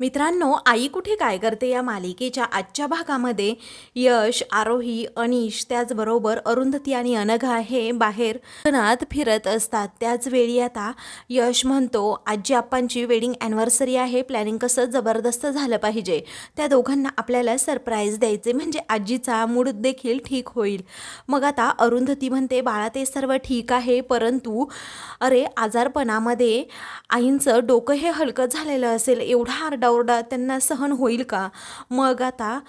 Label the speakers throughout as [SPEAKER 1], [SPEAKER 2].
[SPEAKER 1] मित्रांनो आई कुठे काय करते या मालिकेच्या आजच्या भागामध्ये? यश आरोही अनिश त्याचबरोबर अरुंधती आणि अनघा हे बाहेर नात फिरत असतात. त्याच वेळी आता यश म्हणतो आजी आप्पांची वेडिंग ॲनिव्हर्सरी आहे. प्लॅनिंग कसं जबरदस्त झालं पाहिजे. त्या दोघांना आपल्याला सरप्राईज द्यायचे. म्हणजे आजीचा मूड देखील ठीक होईल. मग आता अरुंधती म्हणते बाळा ते सर्व ठीक आहे. परंतु अरे आजारपणामध्ये आईंचं डोकं हे हलकं झालेलं असेल. एवढा आरडाओरडा त्यांना सहन होईल का? मग आता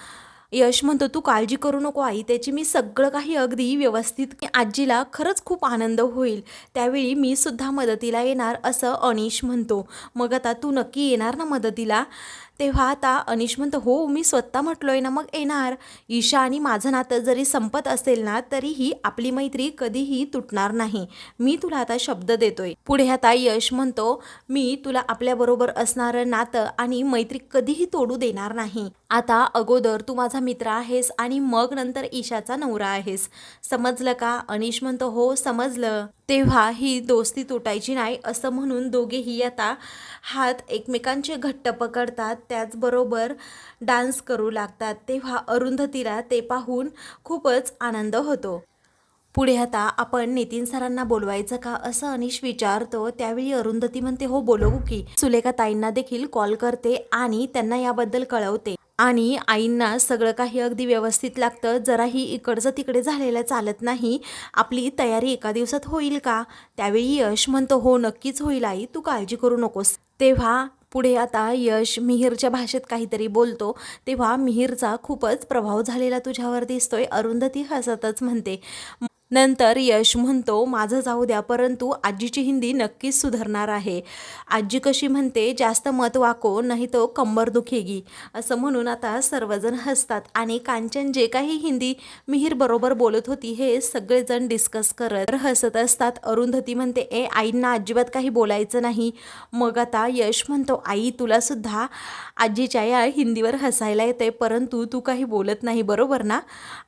[SPEAKER 1] यश म्हणतो तू काळजी करू नको आई त्याची मी सगळं काही अगदी व्यवस्थित आजीला खरंच खूप आनंद होईल. त्यावेळी मी सुद्धा मदतीला येणार असं अनिश म्हणतो. मग आता तू नक्की येणार ना मदतीला? तेव्हा आता अनिश म्हणतो हो मी स्वतः म्हटलोय ना मग येणार. ईशा आणि माझं नातं जरी संपत असेल ना तरीही आपली मैत्री कधीही तुटणार नाही. मी तुला आता शब्द देतोय. पुढे आता यश म्हणतो मी तुला आपल्याबरोबर असणारं नातं आणि मैत्री कधीही तोडू देणार नाही. आता अगोदर तू माझा मित्र आहेस आणि मग नंतर ईशाचा नवरा आहेस. समजलं का? अनिश म्हणतो हो समजलं. तेव्हा ही दोस्ती तुटायची नाही असं म्हणून दोघेही आता हात एकमेकांचे घट्ट पकडतात. त्याचबरोबर डान्स करू लागतात. तेव्हा अरुंधतीला ते पाहून खूपच आनंद होतो. पुढे आता आपण नितीन सरांना बोलवायचं का असं अनिश विचारतो. त्यावेळी अरुंधती म्हणते हो बोलवू की. सुलेखा ताईंना देखील कॉल करते आणि त्यांना याबद्दल कळवते. आणि आईंना सगळं काही अगदी व्यवस्थित लागतं. जराही इकडचं तिकडे झालेलं चालत नाही. आपली तयारी एका दिवसात होईल का? त्यावेळी यश म्हणतो हो नक्कीच होईल आई. तू काळजी करू नकोस. तेव्हा पुढे आता यश मिहीरच्या भाषेत काहीतरी बोलतो. तेव्हा मिहीरचा खूपच प्रभाव झालेला तुझ्यावर दिसतोय. अरुंधती हसतच म्हणते नंतर यश म्हणतो माझं जाऊ द्या परंतु आजीची हिंदी नक्कीच सुधारणार आहे. आजी कशी म्हणते जास्त मत वाको नाही तो कंबर दुखेगी. असं म्हणून आता सर्वजण हसतात आणि कांचन जे काही हिंदी मिहीर बरोबर बोलत होती हे सगळेजण डिस्कस करत हसत असतात. अरुंधती म्हणते ए आईंना अजिबात काही बोलायचं नाही. मग आता यश म्हणतो आई तुला सुद्धा आजीच्या या हिंदीवर हसायला येते परंतु तू काही बोलत नाही बरोबर ना?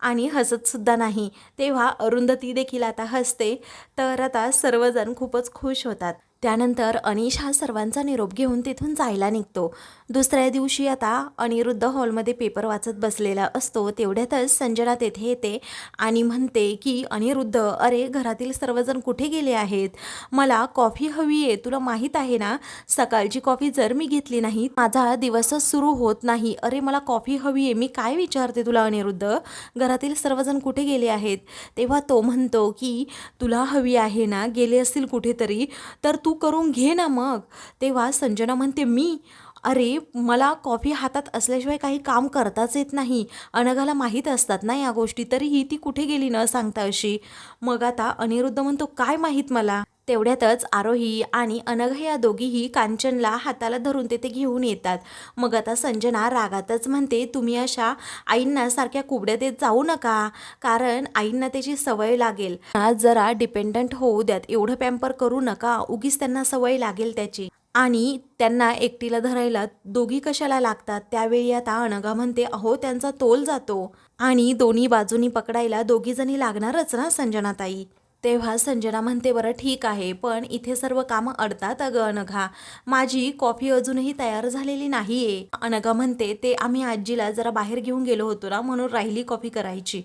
[SPEAKER 1] आणि हसत सुद्धा नाही. तेव्हा अरुंध ती देखील आता हसते. तर आता सर्वजण खूपच खुश होतात. त्यानंतर अनिश हा सर्वांचा निरोप घेऊन तिथून जायला निघतो. दुसऱ्या दिवशी आता अनिरुद्ध हॉलमध्ये पेपर वाचत बसलेला असतो. तेवढ्यातच संजना तेथे येते आणि म्हणते की अनिरुद्ध अरे घरातील सर्वजण कुठे गेले आहेत? मला कॉफी हवी आहे तुला माहीत आहे ना? सकाळची कॉफी जर मी घेतली नाही माझा दिवसच सुरू होत नाही. अरे मला कॉफी हवी आहे मी काय विचारते तुला अनिरुद्ध? घरातील सर्वजण कुठे गेले आहेत? तेव्हा तो म्हणतो की तुला हवी आहे ना? गेले असतील कुठेतरी. तर तू तू करून घे ना मग. तेव्हा संजना म्हणते मी? अरे मला कॉफी हातात असल्याशिवाय काही काम करताच येत नाही. अनघाला माहीत असतात ना या गोष्टी तरीही ती कुठे गेली न सांगता अशी. मग आता अनिरुद्ध म्हणतो काय माहीत मला? तेवढ्यातच आरोही आणि अनघ या दोघीही कांचनला हाताला धरून तेथे घेऊन येतात. मग आता संजना रागातच म्हणते तुम्ही अशा आईंना सारख्या कुबड्या देत जाऊ नका कारण आईंना त्याची सवय लागेल. आज जरा डिपेंडंट होऊ द्यात एवढं पॅम्पर करू नका उगीच त्यांना सवय लागेल त्याची. आणि त्यांना एकटीला धरायला दोघी कशाला लागतात? त्यावेळी आता अनघा म्हणते अहो त्यांचा तोल जातो. आणि दोन्ही बाजूनी पकडायला दोघी जणी लागणारच ना संजनाताई. तेव्हा संजना म्हणते बरं ठीक आहे पण इथे सर्व कामं अडतात अगं अनघा. माझी कॉफी अजूनही तयार झालेली नाही आहे अनघा म्हणते ते आम्ही आजीला जरा बाहेर घेऊन गेलो होतो ना म्हणून राहिली कॉफी करायची.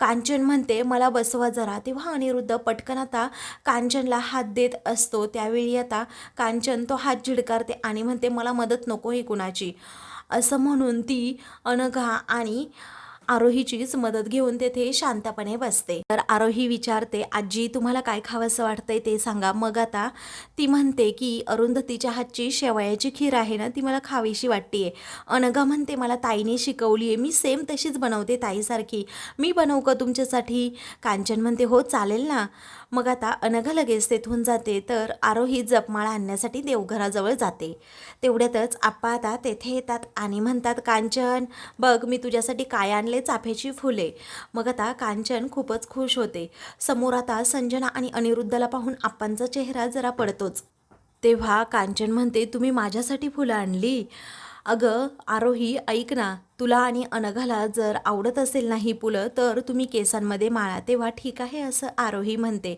[SPEAKER 1] कांचन म्हणते मला बसवा जरा. तेव्हा अनिरुद्ध पटकन आता कांचनला हात देत असतो. त्यावेळी आता कांचन तो हात झिडकारते आणि म्हणते मला मदत नको ही कुणाची. असं म्हणून ती अनघा आणि आरोहीचीच मदत घेऊन तेथे शांतपणे बसते. तर आरोही विचारते आजी तुम्हाला काय खावंसं वाटतंय ते सांगा. मग आता ती म्हणते की अरुंधतीच्या हातची शेवयाची खीर आहे ना ती मला खावीशी वाटतेय. अनघा म्हणते मला ताईने शिकवली आहे मी सेम तशीच बनवते ताईसारखी. मी बनवू का तुमच्यासाठी? कांचन म्हणते हो चालेल ना. मग आता अनघा लगेच तेथून जाते तर आरोही जपमाळा आणण्यासाठी देवघराजवळ जाते. तेवढ्यातच आप्पा आता तेथे येतात आणि म्हणतात कांचन बघ मी तुझ्यासाठी काय आणले चाफ्याची फुले. मग आता कांचन खूपच खुश होते. समोर आता संजना आणि अनिरुद्धला पाहून आप्पांचा चेहरा जरा पडतोच. तेव्हा कांचन म्हणते तुम्ही माझ्यासाठी फुलं आणली? अगं आरोही ऐक ना. तुला आणि अनघाला जर आवडत असेल ना ही तर तुम्ही केसांमध्ये माळा तेव्हा ठीक आहे असं आरोही म्हणते.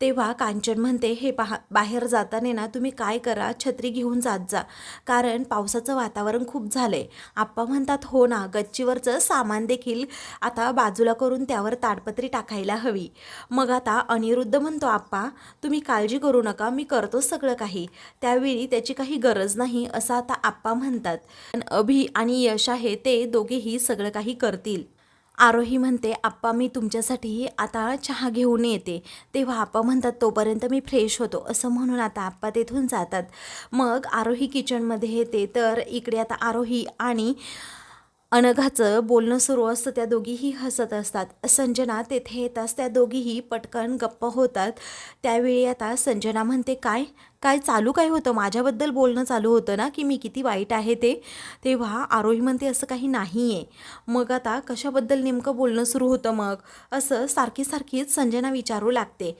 [SPEAKER 1] तेव्हा कांचन म्हणते हे पहा बाहेर जाताना ना तुम्ही काय करा? छत्री घेऊन जात जा. कारण पावसाचं वातावरण खूप झालं आहे आप्पा म्हणतात हो ना गच्चीवरचं सामान देखील आता बाजूला करून त्यावर ताडपत्री टाकायला हवी. मग आता अनिरुद्ध म्हणतो आप्पा तुम्ही काळजी करू नका मी करतो सगळं काही. त्यावेळी त्याची काही गरज नाही असं आता आप्पा म्हणतात. अभि आणि यश आहे ते दोघेही सगळं काही करतील. आरोही म्हणते आप्पा मी तुमच्यासाठी आता चहा घेऊन येते. तेव्हा आप्पा म्हणतात तोपर्यंत मी फ्रेश होतो. असं म्हणून आता आप्पा तेथून जातात. मग आरोही किचनमध्ये येते. तर इकडे आता आरोही आणि अनघाचं बोलणं सुरू असतं त्या दोघीही हसत असतात. संजना तेथे येताच त्या दोघीही पटकन गप्प होतात. त्यावेळी आता संजना म्हणते काय? काय चालू काय होतं? माझ्याबद्दल बोलणं चालू होतं ना की मी किती वाईट आहे ते? तेव्हा आरोही म्हणते असं काही नाही आहे मग आता कशाबद्दल नेमकं बोलणं सुरू होतं मग? असं सारखी सारखीच संजना विचारू लागते.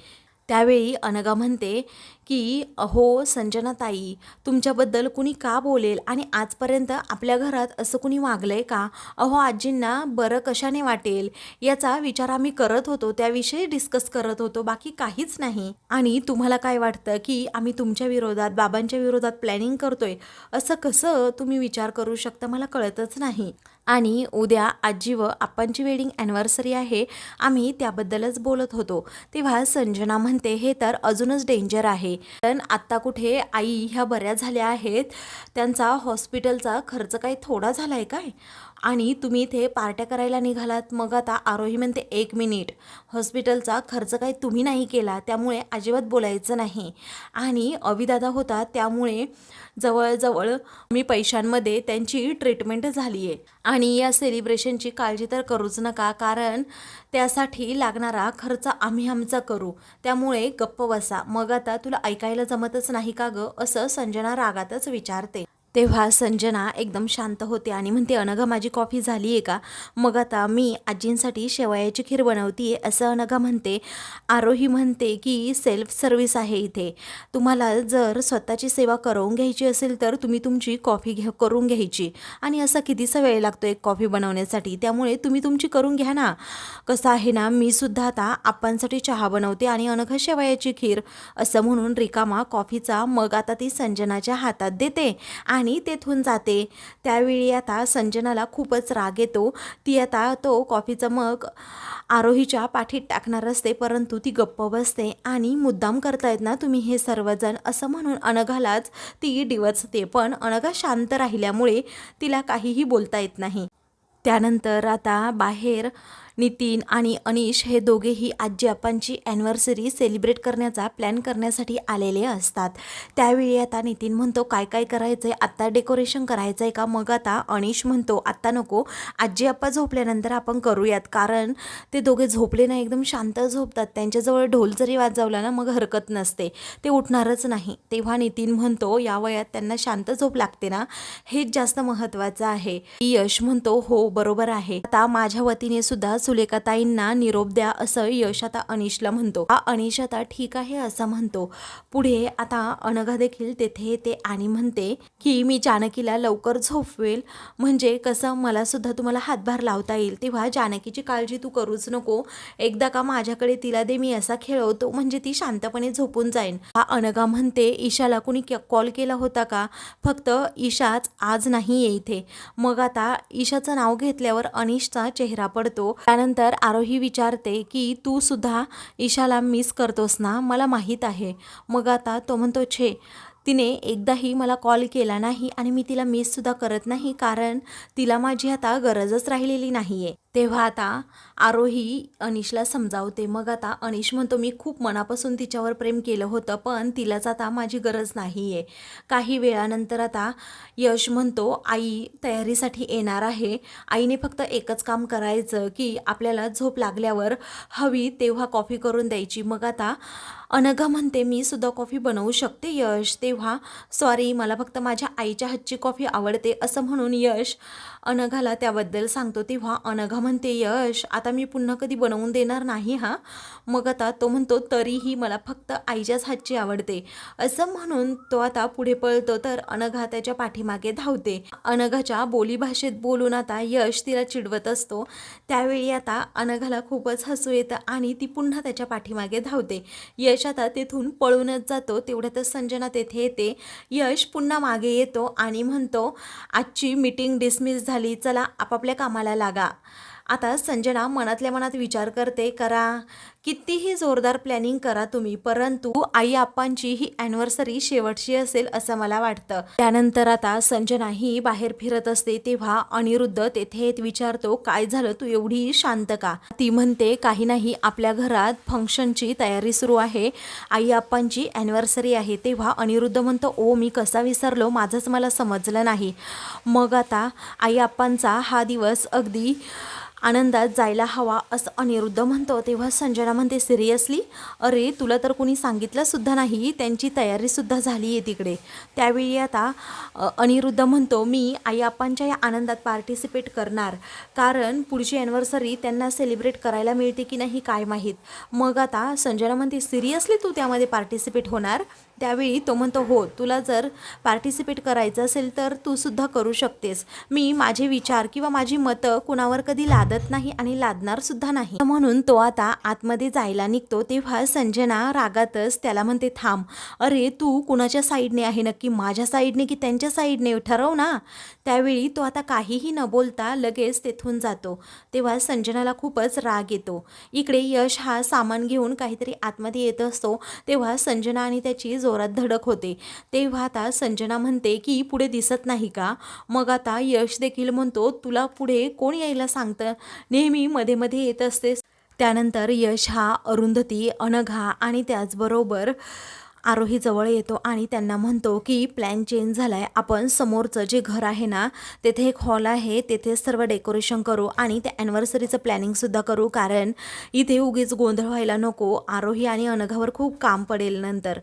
[SPEAKER 1] त्यावेळी अनगा म्हणते की अहो संजनाताई तुमच्याबद्दल कुणी का बोलेल? आणि आजपर्यंत आपल्या घरात असं कुणी वागलंय का? अहो आजींना बरं कशाने वाटेल? याचा विचार आम्ही करत होतो त्याविषयी डिस्कस करत होतो बाकी काहीच नाही. आणि तुम्हाला काय वाटतं की आम्ही तुमच्या विरोधात बाबांच्या विरोधात प्लॅनिंग करतोय? असं कसं तुम्ही विचार करू शकता? मला कळतच नाही. आणि उद्या आजी व आप्पांची वेडिंग ॲनिव्हर्सरी आहे. आम्ही त्याबद्दलच बोलत होतो. तेव्हा संजना म्हणते हे तर अजूनच डेंजर आहे. पण आत्ता कुठे आई ह्या बऱ्या झाल्या आहेत. त्यांचा हॉस्पिटलचा खर्च काही थोडा झाला आहे काय? आणि तुम्ही इथे पार्ट्या करायला निघालात. मग आता आरोही म्हणते एक मिनिट. हॉस्पिटलचा खर्च काही तुम्ही नाही केला त्यामुळे अजिबात बोलायचं नाही. आणि अविदादा होता त्यामुळे जवळजवळ मी पैशांमध्ये त्यांची ट्रीटमेंट झाली आहे आणि या सेलिब्रेशनची काळजी तर करूच नका कारण त्यासाठी लागणारा खर्च आम्ही आमचा करू. त्यामुळे गप्प बसा. मग आता तुला ऐकायला जमतच नाही का गं? असं संजना रागातच विचारते. तेव्हा संजना एकदम शांत होते आणि म्हणते अनघा माझी कॉफी झाली आहे का? मग आता मी आजींसाठी शेवयाची खीर बनवते असं अनघा म्हणते. आरोही म्हणते की सेल्फ सर्व्हिस आहे इथे. तुम्हाला जर स्वतःची सेवा करून घ्यायची असेल तर तुम्ही तुमची कॉफी घ्या करून घ्यायची. आणि असा कितीसा वेळ लागतो एक कॉफी बनवण्यासाठी? त्यामुळे तुम्ही तुमची करून घ्या ना. कसं आहे ना मी सुद्धा आता आप्पांसाठी चहा बनवते आणि अनघा शेवयाची खीर असं म्हणून रिकामा कॉफीचा मग आता ती संजनाच्या हातात देते. आणि आणि तेथून जाते. त्यावेळी आता संजनाला खूपच राग येतो. ती आता तो कॉफीचा मग आरोहीच्या पाठीत टाकणार असते परंतु ती गप्प बसते आणि मुद्दाम करतायत ना तुम्ही हे सर्वजण असं म्हणून अनघालाच ती डिवचते पण अनघा शांत राहिल्यामुळे तिला काहीही बोलता येत नाही. त्यानंतर आता बाहेर नितीन आणि अनिश हे दोघेही आजी आपांची ॲनिव्हर्सरी सेलिब्रेट करण्याचा प्लॅन करण्यासाठी आलेले असतात. त्यावेळी आता नितीन म्हणतो काय काय करायचं आहे आत्ता डेकोरेशन करायचं आहे का? मग आता अनिश म्हणतो आत्ता नको आजी आप्पा झोपल्यानंतर आपण करूयात. कारण ते दोघे झोपले नाही एकदम शांत झोपतात. त्यांच्याजवळ ढोल जरी वाजवला ना मग हरकत नसते. ते उठणारच नाही. तेव्हा नितीन म्हणतो या वयात त्यांना शांत झोप लागते ना? हेच जास्त महत्त्वाचं आहे. यश म्हणतो हो बरोबर आहे. आता माझ्या वतीने सुद्धा सुलेखाताईंना निरोप द्या असं यश आता अनिशला म्हणतो. हा अनिश आता ठीक आहे असं म्हणतो. पुढे आता अनघा देखील तेथे येते आणि म्हणते की मी जानकीला लवकर झोपवेल. म्हणजे कसं मला सुद्धा तुम्हाला हातभार लावता येईल. तेव्हा जानकीची काळजी तू करूच नको. एकदा का माझ्याकडे तिला दे मी असा खेळवतो. म्हणजे ती शांतपणे झोपून जाईन. हा अनघा म्हणते ईशाला कुणी कॉल केला होता का? फक्त ईशाच आज नाही आहे इथे. मग आता ईशाचं नाव घेतल्यावर अनिशचा चेहरा पडतो. त्यानंतर आरोही विचारते की तू सुद्धा ईशाला मिस करतोस ना? मला माहीत आहे. मग आता तो म्हणतो छे तिने एकदाही मला कॉल केला नाही आणि मी तिला मिससुद्धा करत नाही कारण तिला माझी आता गरजच राहिलेली नाही आहे तेव्हा आता आरोही अनिशला समजावते. मग आता अनिश म्हणतो मी खूप मनापासून तिच्यावर प्रेम केलं होतं पण तिलाच आता माझी गरज नाही आहे काही वेळानंतर आता यश म्हणतो आई तयारीसाठी येणार आहे. आईने फक्त एकच काम करायचं की आपल्याला झोप लागल्यावर हवी तेव्हा कॉफी करून द्यायची. मग आता अनघा म्हणते मी सुद्धा कॉफी बनवू शकते यश. तेव्हा सॉरी मला फक्त माझ्या आईच्या हातची कॉफी आवडते असं म्हणून यश अनघाला त्याबद्दल सांगतो. तेव्हा अनघा म्हणते यश आता मी पुन्हा कधी बनवून देणार नाही हा? मग आता तो म्हणतो तरीही मला फक्त आईच्याच हातची आवडते. असं म्हणून तो आता पुढे पळतो तर अनघा त्याच्या पाठीमागे धावते. अनघाच्या बोलीभाषेत बोलून आता यश तिला चिडवत असतो. त्यावेळी आता अनघाला खूपच हसू येतं आणि ती पुन्हा त्याच्या पाठीमागे धावते. यश आता तेथून पळूनच जातो. तेवढ्यातच संजना तेथे येते. यश पुन्हा मागे येतो आणि म्हणतो आजची मीटिंग डिसमिस झाली. चला आपापल्या कामाला लागा. आता संजना मनातल्या मनात विचार करते करा. कितीही जोरदार प्लॅनिंग करा तुम्ही परंतु आई आप्पांची ही ॲनिव्हर्सरी शेवटची असेल असं मला वाटतं. त्यानंतर आता संजना ही बाहेर फिरत असते तेव्हा अनिरुद्ध तेथे येत विचारतो काय झालं? तू एवढी शांत का? ती म्हणते काही नाही आपल्या घरात फंक्शनची तयारी सुरू आहे. आई आप्पांची ॲनिव्हर्सरी आहे. तेव्हा अनिरुद्ध म्हणतो ओ मी कसा विसरलो? माझंच मला समजलं नाही. मग आता आई आप्पांचा हा दिवस अगदी आनंदात जायला हवा असं अनिरुद्ध म्हणतो. तेव्हा संजना म्हणते सिरियसली? अरे तुला तर कोणी सांगितलंसुद्धा नाही. त्यांची तयारीसुद्धा झाली आहे तिकडे. त्यावेळी आता अनिरुद्ध म्हणतो मी आई आप्पांच्या या आनंदात पार्टिसिपेट करणार. कारण पुढची ॲनिव्हर्सरी त्यांना सेलिब्रेट करायला मिळते की नाही काय माहीत. मग आता संजना म्हणते सिरियसली तू त्यामध्ये पार्टिसिपेट होणार? त्यावेळी तो म्हणतो हो तुला जर पार्टिसिपेट करायचं असेल तर तू सुद्धा करू शकतेस. मी माझे विचार किंवा माझी मतं कुणावर कधी लादत नाही आणि लादणार सुद्धा नाही. म्हणून तो आता आतमध्ये जायला निघतो. तेव्हा संजना रागातच त्याला म्हणते थांब. अरे तू कुणाच्या साईडने आहे? नक्की माझ्या साईडने की त्यांच्या साईडने ठरव ना. त्यावेळी तो आता काहीही न बोलता लगेच तेथून जातो. तेव्हा संजनाला खूपच राग येतो. इकडे यश हा सामान घेऊन काहीतरी आतमध्ये येत असतो. तेव्हा संजना आणि त्याची जोरात धडक होते. तेव्हा आता संजना म्हणते की पुढे दिसत नाही का? मग आता यश देखील म्हणतो तुला पुढे कोण यायला सांगतं? नेहमी मध्ये मध्ये येत असतेस. त्यानंतर यश हा अरुंधती अनघा आणि त्याचबरोबर आरोही जवळ येतो आणि त्यांना म्हणतो की प्लॅन चेंज झाला आहे आपण समोरचं जे घर आहे ना तेथे एक हॉल आहे. तेथे सर्व डेकोरेशन करू आणि त्या ॲनिव्हर्सरीचं प्लॅनिंगसुद्धा करू. कारण इथे उगीच गोंधळ व्हायला नको. आरोही आणि अनघावर खूप काम पडेल नंतर.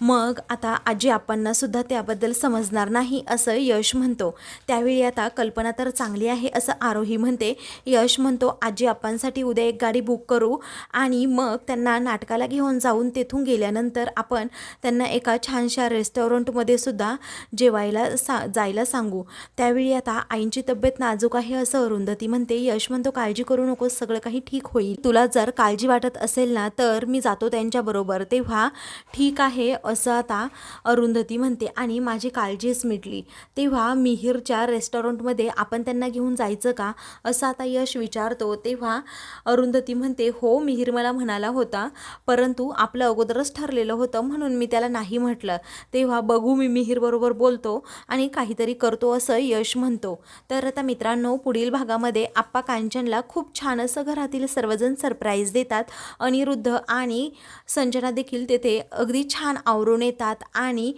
[SPEAKER 1] मग आता आजी आपांनासुद्धा त्याबद्दल समजणार नाही असं यश म्हणतो. त्यावेळी आता कल्पना तर चांगली आहे असं आरोही म्हणते. यश म्हणतो आजी आपांसाठी उद्या एक गाडी बुक करू. आणि मग त्यांना नाटकाला घेऊन जाऊन तेथून गेल्यानंतर आपण त्यांना एका छानशा रेस्टॉरंटमध्ये सुद्धा जेवायला सा जायला सांगू. त्यावेळी आता आईंची तब्येत नाजूक आहे असं अरुंधती म्हणते यश म्हणतो काळजी करू नकोस सगळं काही ठीक होईल. तुला जर काळजी वाटत असेल ना तर मी जातो त्यांच्याबरोबर तेव्हा ठीक आहे असं आता अरुंधती म्हणते आणि माझी काळजीच मिटली. तेव्हा मिहीरच्या रेस्टॉरंटमध्ये आपण त्यांना घेऊन जायचं का? असं आता यश विचारतो. तेव्हा अरुंधती म्हणते हो मिहीर मला म्हणाला होता परंतु आपलं अगोदरच ठरलेलं होतं म्हणून म्हणून मी त्याला नाही म्हटलं. तेव्हा बघू मी मिहीरबरोबर बोलतो आणि काहीतरी करतो असं यश म्हणतो. तर आता मित्रांनो पुढील भागामध्ये आप्पा कांचनला खूप छान असं घरातील सर्वजण सरप्राईज देतात. अनिरुद्ध आणि संजना देखील तेथे अगदी छान आवरून येतात आणि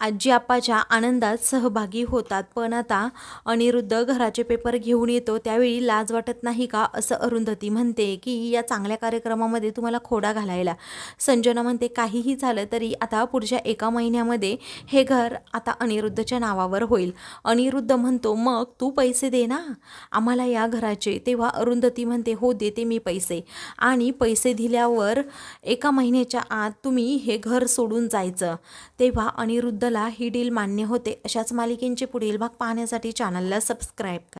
[SPEAKER 1] आजी आप्पाच्या आनंदात सहभागी होतात. पण आता अनिरुद्ध घराचे पेपर घेऊन येतो. त्यावेळी लाज वाटत नाही का? असं अरुंधती म्हणते की या चांगल्या कार्यक्रमामध्ये तुम्हाला खोडा घालायला. संजना म्हणते काहीही झालं तरी आता पुढच्या एका महिन्यामध्ये हे घर आता अनिरुद्धच्या नावावर होईल. अनिरुद्ध म्हणतो मग तू पैसे दे ना. आम्हाला या घराचे. तेव्हा अरुंधती म्हणते हो देते मी पैसे. आणि पैसे दिल्यावर एका महिन्याच्या आत तुम्ही हे घर सोडून जायचं. तेव्हा अनिरुद्ध चला ही डील मान्य होते. अशाच मालिकेंचे पुढील भाग पाहण्यासाठी चॅनलला सबस्क्राईब करा.